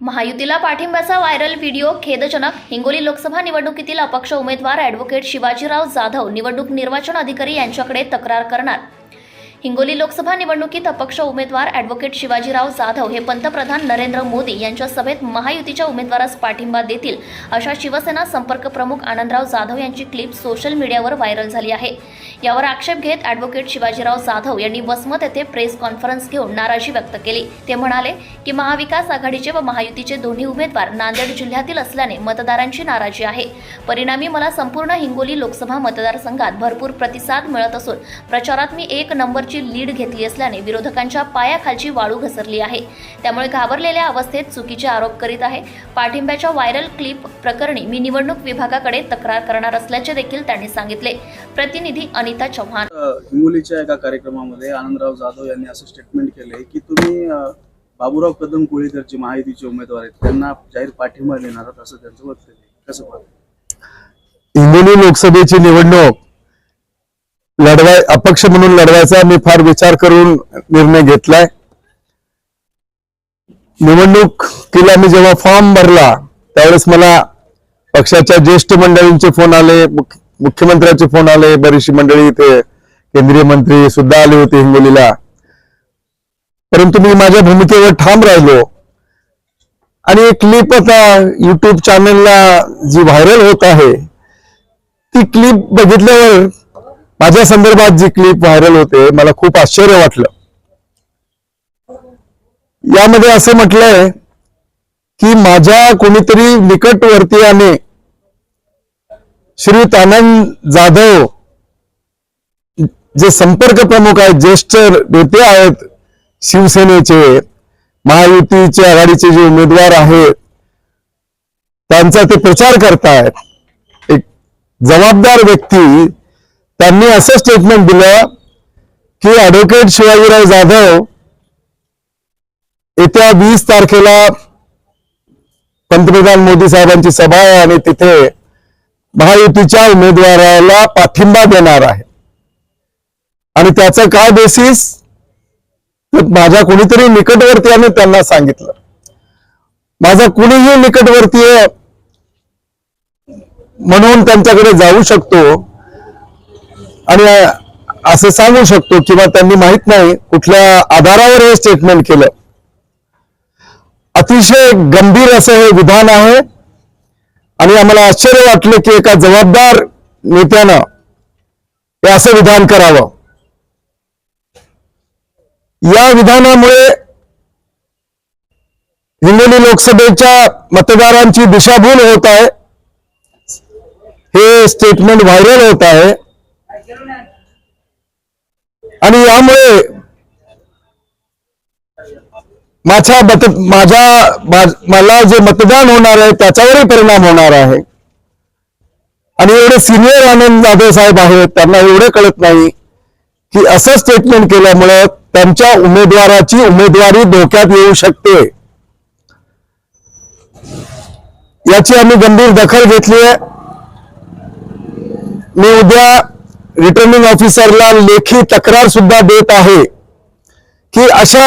महायुतीला पाठिंब्याचा viral video खेदजनक. हिंगोली लोकसभा निवडणुकीतील अपक्ष उमेदवार ॲडव्होकेट शिवाजीराव जाधव निवडणूक निर्वाचन अधिकारी यांच्याकडे तक्रार करणार. हिंगोली लोकसभा निवडणुकीत अपक्ष उमेदवार ॲडव्होकेट शिवाजीराव जाधव हे पंतप्रधान नरेंद्र मोदी यांच्या सभेत महायुतीच्या उमेदवारास पाठिंबा देतील अशा शिवसेना संपर्क प्रमुख आनंदराव जाधव यांची क्लिप सोशल मीडियावर व्हायरल झाली आहे. यावर आक्षेप घेत ॲडव्होकेट शिवाजीराव जाधव यांनी वसमत येथे प्रेस कॉन्फरन्स घेऊन नाराजी व्यक्त केली. ते म्हणाले की महाविकास आघाडीचे व महायुतीचे दोन्ही उमेदवार नांदेड जिल्ह्यातील असल्याने मतदारांची नाराजी आहे. परिणामी मला संपूर्ण हिंगोली लोकसभा मतदारसंघात भरपूर प्रतिसाद मिळत असून प्रचारात मी एक नंबर नंबरची लीड घेतली असल्याने विरोधकांच्या पायाखालची वाळू घसरली आहे. त्यामुळे घाबरलेल्या अवस्थेत चुकीचे आरोप करीत आहे. पाठिंब्याच्या व्हायरल क्लिप प्रकरणी मी निवडणूक विभागाकडे तक्रार करणार असल्याचे देखील त्यांनी सांगितले. प्रतिनिधी अनिता चव्हाण. हिंगोलीच्या एका कार्यक्रमामध्ये आनंदराव जाधव यांनी असं स्टेटमेंट केलंय की तुम्ही बाबूराव कदम कोळीकरचे महायुतीचे उमेदवार आहेत. त्यांना जाहीर पाठिंबा देणार आहात असं त्यांचं वक्तव्य. कसं हिंगोली लोकसभेची निवडणूक लढवाय अपक्ष म्हणून लढवायचा मी फार विचार करून निर्णय घेतलाय. निवडणुकीला मी जेव्हा फॉर्म भरला त्यावेळेस मला पक्षाच्या ज्येष्ठ मंडळींचे फोन आले मुख्यमंत्र्यांचे फोन आले बरीचशी मंडळी इथे केंद्रीय मंत्री सुद्धा आले होते हिंगोलीला. परंतु मी माझ्या भूमिकेवर ठाम राहिलो. आणि एक क्लिप आता युट्यूब चॅनलला जी व्हायरल होत आहे ती क्लिप बघितल्यावर माझ्या संदर्भात जी क्लिप व्हायरल होते मला खूप आश्चर्य वाटलं. यामध्ये असं म्हटलंय की माझ्या कोणीतरी निकटवर्तीयाने श्रीयुत आनंद जाधव जे संपर्क प्रमुख आहेत ज्येष्ठ नेते आहेत शिवसेनेचे महायुतीचे आघाडीचे जे उमेदवार आहेत त्यांचा ते प्रचार करतायत. एक जबाबदार व्यक्ती त्यांनी असं स्टेटमेंट दिलं की ॲडव्होकेट शिवाजीराव जाधव येत्या वीस तारखेला पंतप्रधान मोदी साहेबांची सभा आहे आणि तिथे महायुतीच्या उमेदवाराला पाठिंबा देणार आहे. आणि त्याचं काय बेसिस तर माझ्या कोणीतरी निकटवर्तीयाने त्यांना सांगितलं. माझा कुणीही निकटवर्तीय म्हणून त्यांच्याकडे जाऊ शकतो आणि असं सांगू शकतो किंवा त्यांनी माहीत नाही कुठल्या आधारावर हे स्टेटमेंट केलं. अतिशय गंभीर असं हे विधान आहे. आणि आम्हाला आश्चर्य वाटलं की एका जबाबदार नेत्यानं हे असं विधान करावं. या विधानामुळे हिंगोली लोकसभेच्या मतदारांची दिशाभूल होत आहे. हे स्टेटमेंट व्हायरल होत आहे. आणि यामुळे माझ्या मत माझ्या मला जे मतदान होणार आहे त्याच्यावरही परिणाम होणार आहे. आणि एवढे सिनियर आनंद जाधव साहेब आहेत त्यांना एवढं कळत नाही की असं स्टेटमेंट केल्यामुळे त्यांच्या उमेदवाराची उमेदवारी धोक्यात येऊ शकते. याची आम्ही गंभीर दखल घेतली आहे. मी उद्या रिटर्निंग ऑफिसरला लेखी तक्रार सुद्धा देत आहे की अशा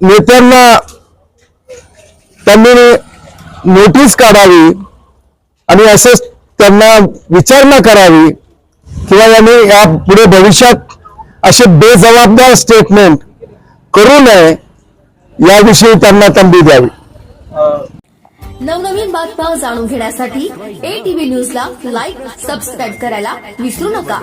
नेत्यांना त्यांनी नोटीस काढावी आणि असं त्यांना विचारणा करावी किंवा यांनी या पुढे भविष्यात असे बेजबाबदार स्टेटमेंट करू नये याविषयी त्यांना तंबी द्यावी. नवनवीन बातम्या जाणून घेण्यासाठी ए टीव्ही न्यूज न्यूजला लाईक सबस्क्राईब करायला विसरू नका.